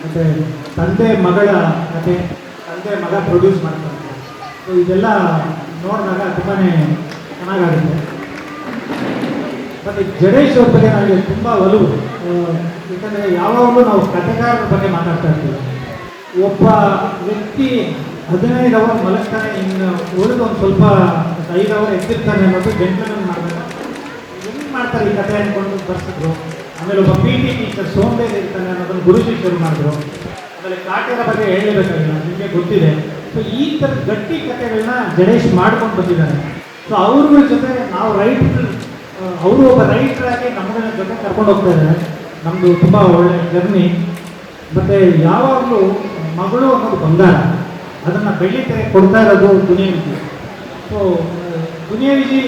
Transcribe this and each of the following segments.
ಮತ್ತು ತಂದೆ ಮಗಳ ಕತೆ, ತಂದೆ ಮಗ ಪ್ರೊಡ್ಯೂಸ್ ಮಾಡ್ತಾರೆ. ಸೊ ಇದೆಲ್ಲ ನೋಡಿದಾಗ ತುಂಬಾ ಚೆನ್ನಾಗಾಗುತ್ತೆ. ಮತ್ತು ಜಡೇಶ್ ಅವ್ರ ಬಗ್ಗೆ ನನಗೆ ತುಂಬ ಒಲವು. ಯಾಕಂದರೆ ಯಾವಾಗಲೂ ನಾವು ಕಥೆಗಾರರ ಬಗ್ಗೆ ಮಾತಾಡ್ತಾ ಇರ್ತೀವಿ. ಒಬ್ಬ ವ್ಯಕ್ತಿ ಹದಿನೈದು ಅವರ್ ಮಲಗ್ತಾನೆ, ಇನ್ನು ಉಳಿದು ಒಂದು ಸ್ವಲ್ಪ ಐದು ಅವರ್ ಎದ್ದಿರ್ತಾನೆ ಅನ್ನೋದು ಜಂಟ್ಲಮನ್ ಮಾಡ್ತಾರೆ ಹೆಂಗೆ ಮಾಡ್ತಾರೆ ಈ ಕಥೆ ಅಂದ್ಕೊಂಡು ಬರ್ಸಿದ್ರು? ಆಮೇಲೆ ಒಬ್ಬ ಪಿ ಟಿ ಟೀಚರ್ ಸೋಂಬೇರಿ ಇರ್ತಾನೆ ಅನ್ನೋದನ್ನು ಗುರುಜಿ ಶುರು ಮಾಡಿದ್ರು. ಆಮೇಲೆ ಕಾಟೆರ ಬಗ್ಗೆ ಹೇಳಬೇಕಾಗಿಲ್ಲ ನಿಮಗೆ ಗೊತ್ತಿದೆ. ಸೊ ಈ ಥರ ಗಟ್ಟಿ ಕಥೆಗಳನ್ನ ಜಡೇಶ್ ಮಾಡ್ಕೊಂಡು ಬಂದಿದ್ದಾರೆ ಸೊ ಅವ್ರಿಗ್ರ ಜೊತೆ ನಾವು ರೈಟರ್ ಅವರು ಒಬ್ಬ ರೈಟರ್ ಆಗಿ ನಮ್ಮನ್ನ ಜೊತೆ ಕರ್ಕೊಂಡು ಹೋಗ್ತಾ ಇದ್ದಾರೆ. ನಮ್ಮದು ತುಂಬ ಒಳ್ಳೆಯ ಜರ್ನಿ ಮತ್ತು ಯಾವಾಗಲೂ ಮಗಳು ಅನ್ನೋದು ಬಂಗಾರ. ಅದನ್ನು ಬೆಳ್ಳಿತೆ ಕೊಡ್ತಾ ಇರೋದು ದುನಿಯಾ ವಿಜಿ ಸೊ ದುನಿಯಾ ವಿಜಿ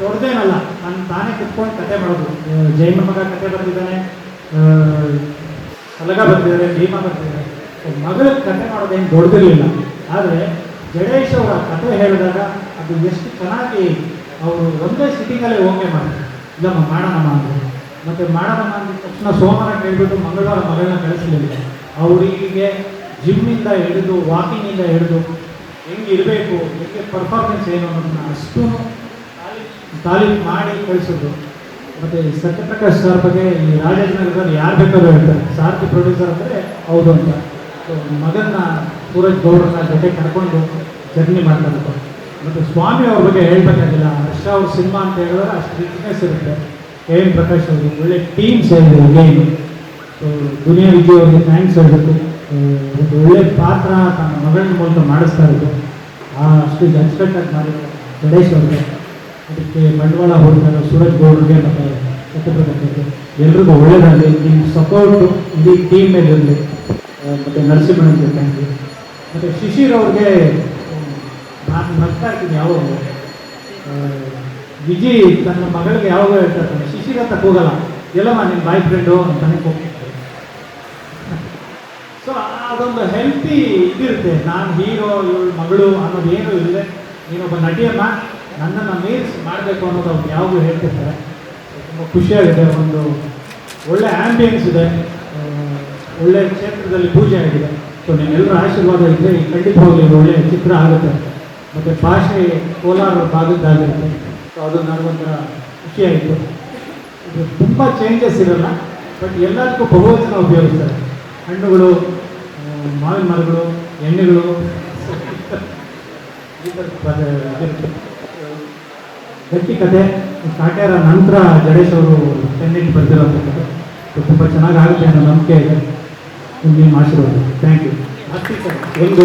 ದೊಡ್ಡದೇನಲ್ಲ ನಾನು ತಾನೇ ಕುತ್ಕೊಂಡು ಕತೆ ಮಾಡೋದು. ಜೈನ ಮಗ ಕತೆ ಬರ್ತಿದ್ದಾನೆ ಸಲಗ ಬರ್ತಿದ್ದಾರೆ ಭೀಮ ಬರ್ತಿದ್ದಾರೆ ಮಗಳ ಕತೆ ಮಾಡೋದೇನು ದೊಡ್ಡದಿರಲಿಲ್ಲ ಆದರೆ ಜಡೇಶ್ ಅವರ ಕತೆ ಹೇಳಿದಾಗ ಅದು ಎಷ್ಟು ಚೆನ್ನಾಗಿ ಅವರು ಒಂದೇ ಸಿಟಿಂಗಲ್ಲೇ ಓಕೆ ಮಾಡಿದ್ರು ಇಲ್ಲಮ್ಮ ಮಾಡೋಣಮ್ಮ ಅಂದರು. ಮತ್ತು ಮಾಡೋಣಮ್ಮ ಅಂದ ತಕ್ಷಣ ಸೋಮವಾರ ಕೇಳಿಬಿಟ್ಟು ಮಂಗಳವಾರ ಮಗಳನ್ನ ಕಳಿಸಲಿಲ್ಲ. ಅವರಿಗೆ ಜಿಮ್ಮಿಂದ ಹಿಡಿದು ವಾಕಿಂಗಿಂದ ಹಿಡಿದು ಹೆಂಗೆ ಇರಬೇಕು ಹೆಂಗೆ ಪರ್ಫಾರ್ಮೆನ್ಸ್ ಏನು ಅನ್ನೋದನ್ನ ಅಷ್ಟು ತಾಲೀಮ್ ಮಾಡಿ ಕಳಿಸೋದು ಮತ್ತು ಸತ್ಯಪ್ರಕಾಶ್ ಸರ್ ಬಗ್ಗೆ ಈ ರಾಜೇಂದ್ರನಗರದಲ್ಲಿ ಯಾರು ಬೇಕಾದ್ರೂ ಹೇಳ್ತಾರೆ. ಸಾರ್ಥಿ ಪ್ರೊಡ್ಯೂಸರ್ ಅಂದರೆ ಹೌದು ಅಂತ. ಸೊ ಮಗನ್ನ ಸೂರಜ್ ಗೌಡ್ರನ್ನ ಜೊತೆ ಕರ್ಕೊಂಡು ಜರ್ನಿ ಮಾಡ್ತಾರೆ ಮತ್ತು ಸ್ವಾಮಿ ಅವ್ರ ಬಗ್ಗೆ ಹೇಳ್ಬೇಕಾಗಿಲ್ಲ. ಹರ್ಷ ಅವ್ರ ಸಿನಿಮಾ ಅಂತ ಹೇಳಿದ್ರೆ ಅಷ್ಟು ಫಿಟ್ನೆಸ್ ಇರುತ್ತೆ. ಕೆ ಎಂ ಪ್ರಕಾಶ್ ಅವರು ಒಳ್ಳೆ ಟೀಮ್ ಸೇರಿದ್ರು ಗೇಮ್ ಸೊ ದುನಿಯಾ ವಿಜಯ್ ಅವ್ರಿಗೆ ಥ್ಯಾಂಕ್ಸ್ ಹೇಳಬೇಕು. ಒಂದು ಒಳ್ಳೆ ಪಾತ್ರ ತನ್ನ ಮಗಳ ಮೂಲಕ ಮಾಡಿಸ್ತಾ ಇರೋದು. ಅಷ್ಟು ಎಕ್ಸ್ಪೆಕ್ಟಾಗಿ ಮಾಡಿದ್ರು ಗಣೇಶ್ ಅವ್ರಿಗೆ. ಅದಕ್ಕೆ ಬಂಡವಾಳ ಹೊಡ್ತಾರೆ ಸೂರಜ್ ಗೌಡ್ರಿಗೆ ಮತ್ತೆ ಸತ್ಯಪ್ರಕಾಶ್ಗೆ ಎಲ್ರಿಗೂ ಒಳ್ಳೇದಾಗಲಿ. ನಿಮ್ಮ ಸಪೋರ್ಟು ಇಡೀ ಟೀಮ್ ಮೇಲೆ ಇರಲಿ. ಮತ್ತು ನರಸಿಂಹನಿಗೆ ಥ್ಯಾಂಕ್ ಯು ಮತ್ತು ಶಿಶಿರ್ ಅವ್ರಿಗೆ ನಾನು ನಗ್ತಾ ಇದ್ದೀನಿ ಯಾವಾಗ? ವಿಜಿ ತನ್ನ ಮಗಳಿಗೆ ಯಾವಾಗ ಹೇಳ್ತಾರೆ ಶಿಶಿರ ಅಂತ ಹೋಗಲ್ಲ. ಎಲ್ಲಮ್ಮ ನಿಮ್ಮ ಬಾಯ್ ಫ್ರೆಂಡು ಅಂತಾನೆ ಸೊ ಅದೊಂದು ಹೆಲ್ತಿ ಇದಿರುತ್ತೆ. ನಾನು ಹೀರೋ ಇವಳು ಮಗಳು ಅನ್ನೋದು ಏನೂ ಇಲ್ಲದೆ ನೀನೊಬ್ಬ ನಟಿಯಮ್ಮ ನನ್ನನ್ನು ಮೀನ್ಸ್ ಮಾಡಬೇಕು ಅನ್ನೋದು ಅವ್ನು ಯಾವಾಗಲೂ ಹೇಳ್ತಿರ್ತಾರೆ. ತುಂಬ ಖುಷಿಯಾಗಿದೆ, ಒಂದು ಒಳ್ಳೆ ಆ್ಯಂಬಿಯನ್ಸ್ ಇದೆ ಒಳ್ಳೆ ಕ್ಷೇತ್ರದಲ್ಲಿ ಪೂಜೆ ಆಗಿದೆ. ಸೊ ನಿಮ್ಮೆಲ್ಲರ ಆಶೀರ್ವಾದ ಇದ್ದರೆ ಖಂಡಿತವಾಗ್ಲೂ ಇದು ಒಳ್ಳೆಯ ಚಿತ್ರ ಆಗುತ್ತೆ. ಮತ್ತು ಭಾಷೆ ಕೋಲಾರ ಭಾಗದ್ದಾಗಿರುತ್ತೆ. ಸೊ ಅದು ನನಗೊಂಥರ ಖುಷಿಯಾಯಿತು. ಇದು ತುಂಬ ಚೇಂಜಸ್ ಇರಲ್ಲ ಬಟ್ ಎಲ್ಲದಕ್ಕೂ ಬಹುವಚನ ಉಪಯೋಗಿಸ್ತಾರೆ. ಹಣ್ಣುಗಳು ಮಾವಿನ ಮರಗಳು, ಎಣ್ಣೆಗಳು, ಈ ಥರ. ಗಟ್ಟಿ ಕತೆ ಕಾಟ್ಯಾರ ನಂತರ ಜಡೇಶ್ ಅವರು ಚೆನ್ನಿಟ್ಟು ಬರೆದಿರೋಂಥ ಕತೆ. ಸೊ ತುಂಬ ಚೆನ್ನಾಗಿ ಆಗುತ್ತೆ ಅನ್ನೋ ನಂಬಿಕೆ ಇದೆ. ನಿಮ್ಮ ಆಶೀರ್ವಾದ. ಥ್ಯಾಂಕ್ ಯು ಒಂದು